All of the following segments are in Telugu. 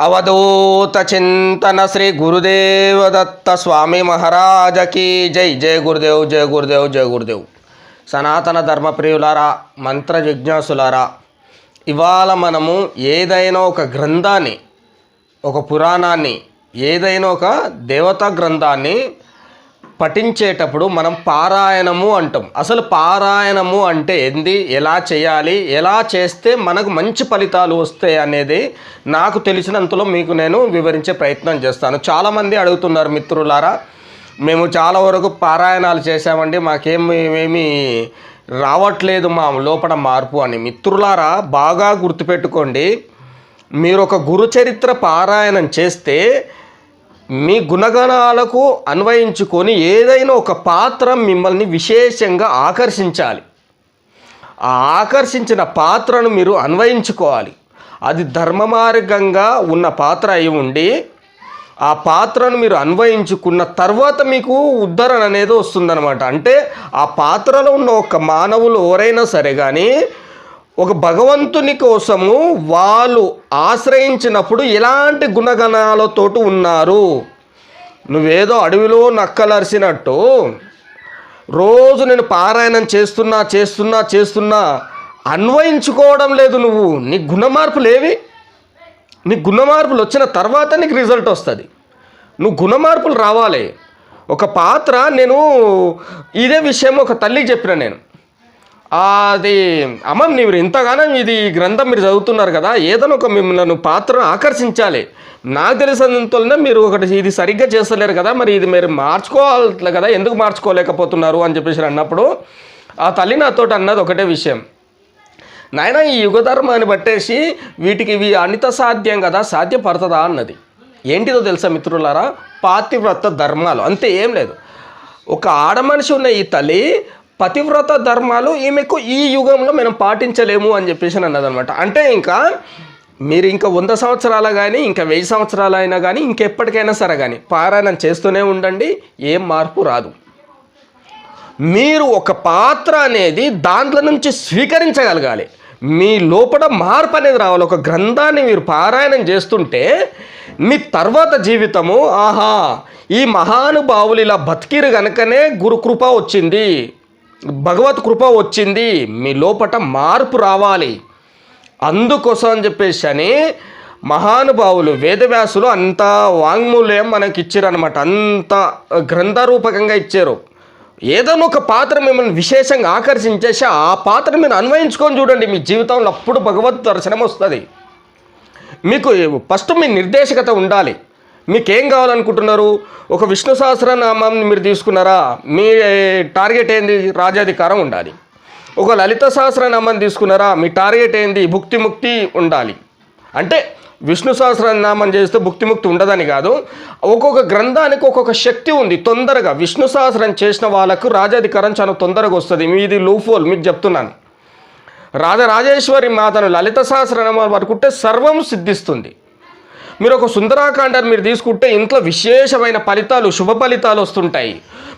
అవధూత చింతన శ్రీ గురుదేవదత్త స్వామి మహారాజకి జై. జయ గురుదేవ్ జయ గురుదేవ్ జయ గురుదేవ్. సనాతన ధర్మప్రియులారా మంత్ర జిజ్ఞాసులారా ఇవాళ మనము ఏదైనా ఒక గ్రంథాన్ని ఒక పురాణాన్ని ఏదైనా ఒక దేవతా గ్రంథాన్ని పఠించేటప్పుడు మనం పారాయణము అంటాం. అసలు పారాయణము అంటే ఏంది? ఎలా చేయాలి? ఎలా చేస్తే మనకు మంచి ఫలితాలు వస్తాయి అనేది నాకు తెలిసినంతలో మీకు నేను వివరించే ప్రయత్నం చేస్తాను. చాలామంది అడుగుతున్నారు మిత్రులారా మేము చాలా వరకు పారాయణాలు చేసామండి మాకేమి ఏమీ రావట్లేదు మా లోపల మార్పు అని. మిత్రులారా బాగా గుర్తుపెట్టుకోండి మీరు ఒక గురుచరిత్ర పారాయణం చేస్తే మీ గుణగణాలకు అన్వయించుకొని ఏదైనా ఒక పాత్ర మిమ్మల్ని విశేషంగా ఆకర్షించాలి. ఆ ఆకర్షించిన పాత్రను మీరు అన్వయించుకోవాలి. అది ధర్మ మార్గంగా ఉన్న పాత్ర అయి ఉండి ఆ పాత్రను మీరు అన్వయించుకున్న తర్వాత మీకు ఉద్ధరణ అనేది వస్తుందన్నమాట. అంటే ఆ పాత్రలో ఉన్న ఒక మానవులు ఎవరైనా సరే కానీ ఒక భగవంతుని కోసము వాళ్ళు ఆశ్రయించినప్పుడు ఎలాంటి గుణగణాలతోటి ఉన్నారు. నువ్వేదో అడవిలో నక్కలరిసినట్టు రోజు నేను పారాయణం చేస్తున్నా చేస్తున్నా చేస్తున్నా అన్వయించుకోవడం లేదు నువ్వు. నీ గుణమార్పులు ఏవి నీ గుణమార్పులు వచ్చిన తర్వాత నీకు రిజల్ట్ వస్తుంది. నువ్వు గుణమార్పులు రావాలి. ఒక పాత్ర నేను ఇదే విషయం ఒక తల్లికి చెప్పిన నేను. అది అమ్మ మీరు ఇంతగానం ఇది గ్రంథం మీరు చదువుతున్నారు కదా ఏదైనా ఒక మిమ్మల్ని పాత్రను ఆకర్షించాలి. నాకు తెలిసినంతలోనే మీరు ఒకటి ఇది సరిగ్గా చేస్తలేరు కదా మరి ఇది మీరు మార్చుకోవాలి కదా ఎందుకు మార్చుకోలేకపోతున్నారు అని చెప్పేసి అన్నప్పుడు ఆ తల్లి నాతోటి అన్నది ఒకటే విషయం. నాయన ఈ యుగధర్మాన్ని బట్టేసి వీటికి ఇవి అనిత సాధ్యం కదా సాధ్యపడుతుందా? అన్నది. ఏంటిదో తెలుసా మిత్రులారా? పాతివ్రత ధర్మాలు. అంతే ఏం లేదు. ఒక ఆడమనిషి ఉన్న ఈ తల్లి పతివ్రత ధర్మాలు ఈమెకు ఈ యుగంలో మనం పాటించలేము అని చెప్పేసి అన్నదనమాట అంటే ఇంకా మీరు ఇంకా వంద సంవత్సరాల కానీ ఇంకా వెయ్యి సంవత్సరాలైనా కానీ ఇంకెప్పటికైనా సరే కానీ పారాయణం చేస్తూనే ఉండండి ఏం మార్పు రాదు. మీరు ఒక పాత్ర అనేది దాంట్లో నుంచి స్వీకరించగలగాలి. మీ లోపల మార్పు అనేది రావాలి. ఒక గ్రంథాన్ని మీరు పారాయణం చేస్తుంటే మీ తర్వాత జీవితము ఆహా ఈ మహానుభావులు ఇలా బతికిరు గనుకనే గురుకృప వచ్చింది. భగవత్ కృప వచ్చింది మీ లోపట మార్పు రావాలి. అందుకోసం అని చెప్పేసి అని మహానుభావులు వేదవ్యాసులు అంత వాంగ్మూల్యం మనకి ఇచ్చారనమాట అంత గ్రంథరూపకంగా ఇచ్చారు. ఏదైనా ఒక పాత్ర మిమ్మల్ని విశేషంగా ఆకర్షించేసి ఆ పాత్ర మీరు అన్వయించుకొని చూడండి మీ జీవితంలో అప్పుడు భగవత్ దర్శనం వస్తుంది మీకు ఫస్ట్ మీ నిర్దేశకత ఉండాలి. మీకేం కావాలనుకుంటున్నారు? ఒక విష్ణు సహస్రనామాన్ని మీరు తీసుకున్నారా? మీ టార్గెట్ ఏంది? రాజాధికారం ఉండాలి. ఒక లలిత సహస్రనామాన్ని తీసుకున్నారా? మీ టార్గెట్ ఏంది? భుక్తి ముక్తి ఉండాలి. అంటే విష్ణు సహస్రనామం చేస్తే భుక్తిముక్తి ఉండదని కాదు ఒక్కొక్క గ్రంథానికి ఒక్కొక్క శక్తి ఉంది. తొందరగా విష్ణు సహస్రం చేసిన వాళ్ళకు రాజాధికారం చాలా తొందరగా వస్తుంది. మీది లూఫోల్ మీకు చెప్తున్నాను. రాజరాజేశ్వరి మాతను లలిత సహస్రనామాలు వరకుంటే సర్వం సిద్ధిస్తుంది. మీరు ఒక సుందరాకాండాన్ని మీరు తీసుకుంటే ఇంట్లో విశేషమైన ఫలితాలు శుభ ఫలితాలు వస్తుంటాయి.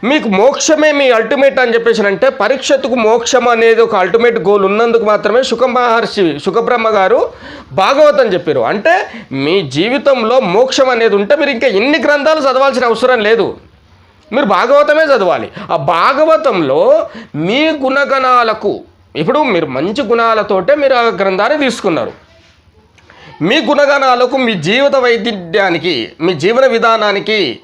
మీకు మోక్షమే మీ అల్టిమేట్ అని చెప్పేసి అంటే పరీక్షతుకు మోక్షం అనేది ఒక అల్టిమేట్ గోల్ ఉన్నందుకు మాత్రమే సుఖ మహర్షి సుఖబ్రహ్మ గారు భాగవతం చెప్పారు. అంటే మీ జీవితంలో మోక్షం అనేది ఉంటే మీరు ఇంకా ఎన్ని గ్రంథాలు చదవాల్సిన అవసరం లేదు. మీరు భాగవతమే చదవాలి. ఆ భాగవతంలో మీ గుణగణాలకు ఇప్పుడు మీరు మంచి గుణాలతోటే మీరు ఆ గ్రంథాన్ని తీసుకున్నారు. మీ గుణగణాలకు మీ జీవిత వైద్యానికి మీ జీవన విధానానికి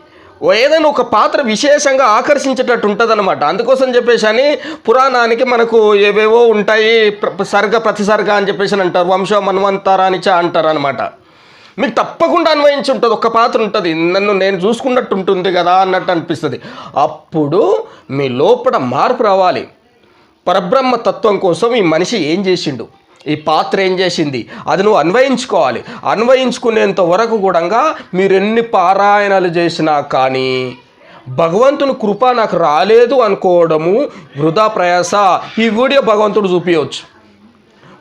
ఏదైనా ఒక పాత్ర విశేషంగా ఆకర్షించేటట్టు ఉంటుందన్నమాట అందుకోసం చెప్పేసి అని పురాణానికి మనకు ఏవేవో ఉంటాయి ప్ర- సర్గ ప్రతిసర్గ అని చెప్పేసి అని అంటారు. వంశ మన్వంతరాని చ అంటారు అనమాట మీకు తప్పకుండా అన్వయించి ఉంటుంది ఒక పాత్ర ఉంటుంది. నన్ను నేను చూసుకున్నట్టు ఉంటుంది కదా అన్నట్టు అనిపిస్తుంది. అప్పుడు మీ లోపల మార్పు రావాలి. పరబ్రహ్మ తత్వం కోసం ఈ మనిషి ఏం చేసిండు? ఈ పాత్ర ఏం చేసింది? అది నువ్వు అన్వయించుకోవాలి. అన్వయించుకునేంత వరకు కూడా మీరు ఎన్ని పారాయణాలు చేసినా కానీ భగవంతుని కృప నాకు రాలేదు అనుకోవడము వృధా ప్రయాస. ఈ వీడియో భగవంతుడు చూపించవచ్చు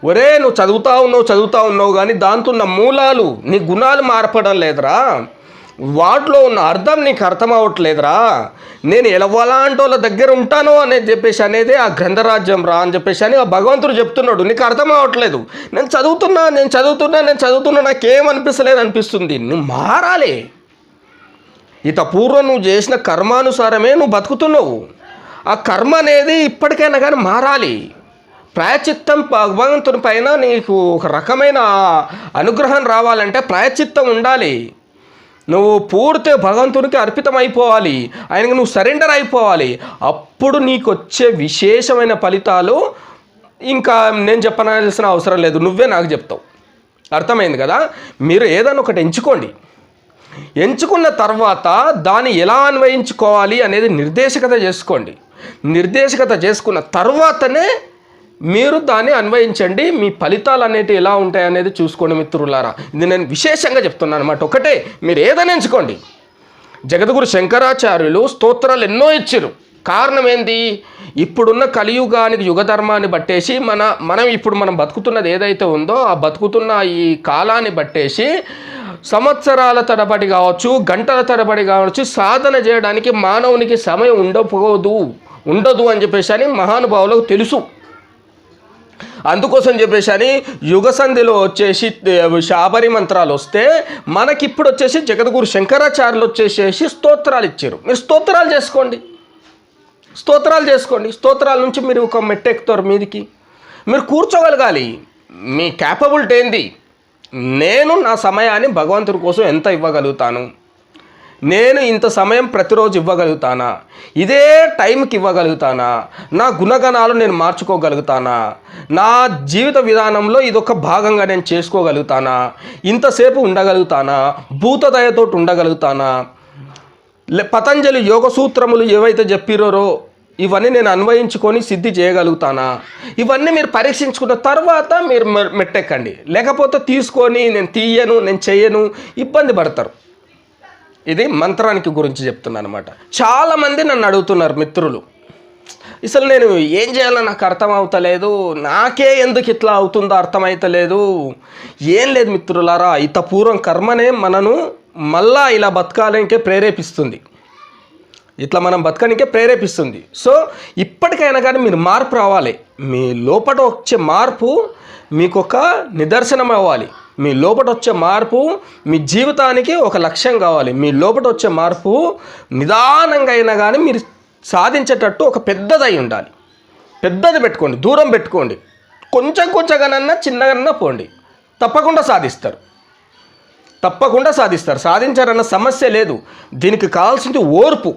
ఒరే నువ్వు చదువుతా ఉన్నావు చదువుతా ఉన్నావు కానీ దాంతో ఉన్న మూలాలు నీ గుణాలు మారపడం లేదురా. వాటిలో ఉన్న అర్థం నీకు అర్థం అవ్వట్లేదురా నేను ఎలవలాంటి వాళ్ళ దగ్గర ఉంటాను అనేది చెప్పేసి అనేది ఆ గ్రంథరాజ్యం రా అని చెప్పేసి అని ఆ భగవంతుడు చెప్తున్నాడు. నీకు అర్థం అవ్వట్లేదు నేను చదువుతున్నా నేను చదువుతున్నా నేను చదువుతున్నా నాకేం అనిపిస్తలేదు అనిపిస్తుంది. నువ్వు మారాలి. ఇత పూర్వం నువ్వు చేసిన కర్మానుసారమే నువ్వు బతుకుతున్నావు. ఆ కర్మ అనేది ఇప్పటికైనా కానీ మారాలి. ప్రాయచిత్తం భగవంతుని పైన నీకు ఒక రకమైన అనుగ్రహం రావాలంటే ప్రాయచిత్తం ఉండాలి. నువ్వు పూర్తి భగవంతునికి అర్పితం అయిపోవాలి ఆయనకు నువ్వు సరెండర్ అయిపోవాలి. అప్పుడు నీకు వచ్చే విశేషమైన ఫలితాలు ఇంకా నేను చెప్పనాల్సిన అవసరం లేదు. నువ్వే నాకు చెప్తావు. అర్థమైంది కదా? మీరు ఏదైనా ఒకటి ఎంచుకోండి. ఎంచుకున్న తర్వాత దాన్ని ఎలా అన్వయించుకోవాలి అనేది నిర్దేశకత చేసుకోండి. నిర్దేశకత చేసుకున్న తర్వాతనే మీరు దాన్ని అన్వయించండి. మీ ఫలితాలు అనేటివి ఎలా ఉంటాయి అనేది చూసుకోండి మిత్రులారా. ఇది నేను విశేషంగా చెప్తున్నాను అనమాట ఒకటే మీరు ఏదైనా ఎంచుకోండి. జగద్గురు శంకరాచార్యులు స్తోత్రాలు ఎన్నో ఇచ్చారు. కారణం ఏంది? ఇప్పుడున్న కలియుగానికి యుగధర్మాన్ని బట్టేసి మన మనం ఇప్పుడు మనం బతుకుతున్నది ఏదైతే ఉందో ఆ బతుకుతున్న ఈ కాలాన్ని బట్టేసి సంవత్సరాల తరబడి కావచ్చు గంటల తరబడి కావచ్చు సాధన చేయడానికి మానవునికి సమయం ఉండకపోదు ఉండదు అని చెప్పేసి అని మహానుభావులకు తెలుసు. అందుకోసం చెప్పేసి అని యుగ సంధిలో వచ్చేసి శాబరి మంత్రాలు వస్తే మనకిప్పుడు వచ్చేసి జగద్గురు శంకరాచార్యులు వచ్చేసేసి స్తోత్రాలు ఇచ్చారు. మీరు స్తోత్రాలు చేసుకోండి. స్తోత్రాలు చేసుకోండి. స్తోత్రాల నుంచి మీరు ఒక మెట్టెక్కుతారు మీదికి. మీరు కూర్చోగలగాలి. మీ క్యాపబిలిటీ ఏంది? నేను నా సమయాన్ని భగవంతుడి కోసం ఎంత ఇవ్వగలుగుతాను? నేను ఇంత సమయం ప్రతిరోజు ఇవ్వగలుగుతానా? ఇదే టైంకి ఇవ్వగలుగుతానా? నా గుణగణాలు నేను మార్చుకోగలుగుతానా? నా జీవిత విధానంలో ఇదొక భాగంగా నేను చేసుకోగలుగుతానా? ఇంతసేపు ఉండగలుగుతానా? భూతదయతో ఉండగలుగుతానా? లే- పతంజలి యోగ సూత్రములు ఏవైతే చెప్పిరో ఇవన్నీ నేను అన్వయించుకొని సిద్ధి చేయగలుగుతానా? ఇవన్నీ మీరు పరీక్షించుకున్న తర్వాత మీరు మె- మెట్టెక్కండి. లేకపోతే తీసుకొని నేను తీయను నేను చెయ్యను ఇబ్బంది పడతారు. ఇది మంత్రానికి గురించి చెప్తున్నాను అనమాట చాలామంది నన్ను అడుగుతున్నారు మిత్రులు అసలు నేను ఏం చేయాలో నాకు అర్థం అవుతలేదు నాకే ఎందుకు ఇట్లా అవుతుందో అర్థమైతలేదు ఏం లేదు మిత్రులారా ఇత పూర్వం కర్మనే మనను మళ్ళా ఇలా బతకాలనికే ప్రేరేపిస్తుంది. ఇట్లా మనం బతకనికే ప్రేరేపిస్తుంది. సో ఇప్పటికైనా కానీ మీరు మార్పు రావాలి. మీ లోపల వచ్చే మార్పు మీకు ఒక నిదర్శనం అవ్వాలి. మీ లోపల వచ్చే మార్పు మీ జీవితానికి ఒక లక్ష్యం కావాలి. మీ లోపల వచ్చే మార్పు నిదానంగా అయినా కానీ మీరు సాధించేటట్టు ఒక పెద్దదై ఉండాలి. పెద్దది పెట్టుకోండి దూరం పెట్టుకోండి. కొంచెం కొంచెంగానన్నా చిన్నగానన్నా పోండి. తప్పకుండా సాధిస్తారు. తప్పకుండా సాధిస్తారు. సాధించారన్న సమస్య లేదు. దీనికి కావాల్సింది ఓర్పు.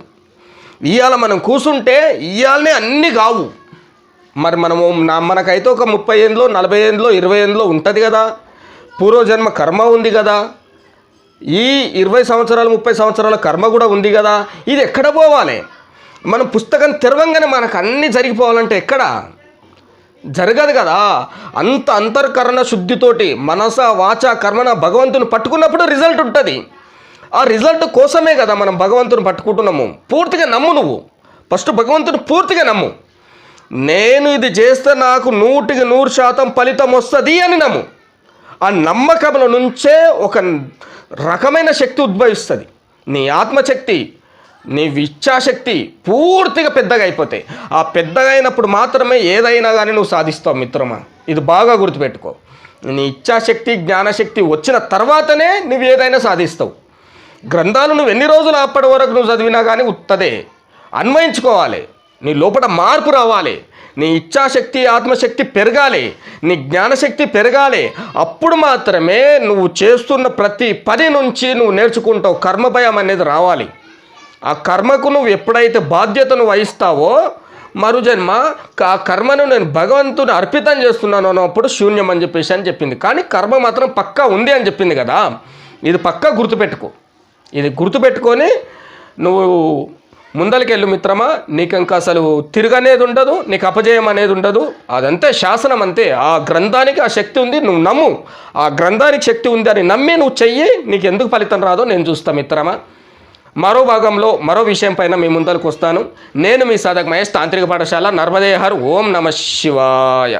ఇవాళ మనం కూసుంటే ఇవాళనే అన్నీ కావు. మరి మనము నా మనకైతే ఒక ముప్పై ఏండ్లో నలభై ఏండ్లో ఇరవై ఏండ్లో ఉంటుంది కదా. పూర్వజన్మ కర్మ ఉంది కదా. ఈ ఇరవై సంవత్సరాలు ముప్పై సంవత్సరాల కర్మ కూడా ఉంది కదా. ఇది ఎక్కడ పోవాలి? మనం పుస్తకం తెరవంగానే మనకు అన్నీ జరిగిపోవాలంటే ఎక్కడ? జరగదు కదా. అంత అంతర్కరణ శుద్ధితోటి మనస వాచ కర్మన భగవంతుని పట్టుకున్నప్పుడు రిజల్ట్ ఉంటుంది. ఆ రిజల్ట్ కోసమే కదా మనం భగవంతుని పట్టుకుంటున్నాము. పూర్తిగా నమ్ము నువ్వు. ఫస్ట్ భగవంతుని పూర్తిగా నమ్ము. నేను ఇది చేస్తే నాకు నూటికి నూరు శాతం ఫలితం వస్తుంది అని నమ్ము. ఆ నమ్మకంలో నుంచే ఒక రకమైన శక్తి ఉద్భవిస్తుంది. నీ ఆత్మశక్తి నీ ఇచ్ఛాశక్తి పూర్తిగా పెద్దగా అయిపోతాయి. ఆ పెద్దగా అయినప్పుడు మాత్రమే ఏదైనా కానీ నువ్వు సాధిస్తావు మిత్రమా. ఇది బాగా గుర్తుపెట్టుకో. నీ ఇచ్ఛాశక్తి జ్ఞానశక్తి వచ్చిన తర్వాతనే నువ్వు ఏదైనా సాధిస్తావు. గ్రంథాలు నువ్వు ఎన్ని రోజులు అప్పటి వరకు నువ్వు చదివినా కానీ ఉత్తదే. అన్వయించుకోవాలి. నీ లోపల మార్పు రావాలి. నీ ఇచ్ఛాశక్తి ఆత్మశక్తి పెరగాలి. నీ జ్ఞానశక్తి పెరగాలి. అప్పుడు మాత్రమే నువ్వు చేస్తున్న ప్రతి పని నుంచి నువ్వు నేర్చుకుంటావు. కర్మభయం అనేది రావాలి. ఆ కర్మకు నువ్వు ఎప్పుడైతే బాధ్యతను వహిస్తావో మరు జన్మ ఆ కర్మను నేను భగవంతుని అర్పితం చేస్తున్నాను అన్నప్పుడు శూన్యం అని చెప్పేసి అని చెప్పింది. కానీ కర్మ మాత్రం పక్కా ఉంది అని చెప్పింది కదా. ఇది పక్కా గుర్తుపెట్టుకో. ఇది గుర్తుపెట్టుకొని నువ్వు ముందరికెళ్ళు మిత్రమా నీకు ఇంకా అసలు తిరగనేది ఉండదు నీకు అపజయం అనేది ఉండదు. అదంతే శాసనం అంతే. ఆ గ్రంథానికి ఆ శక్తి ఉంది నువ్వు నమ్ము. ఆ గ్రంథానికి శక్తి ఉంది అని నమ్మి నువ్వు చెయ్యి నీకు ఎందుకు ఫలితం రాదో నేను చూస్తా మిత్రమా. మరో భాగంలో మరో విషయం పైన మీ ముందరకు వస్తాను నేను మీ సాధక మహేష్ తాంత్రిక పాఠశాల నర్మదేహర్ ఓం నమ శివాయ.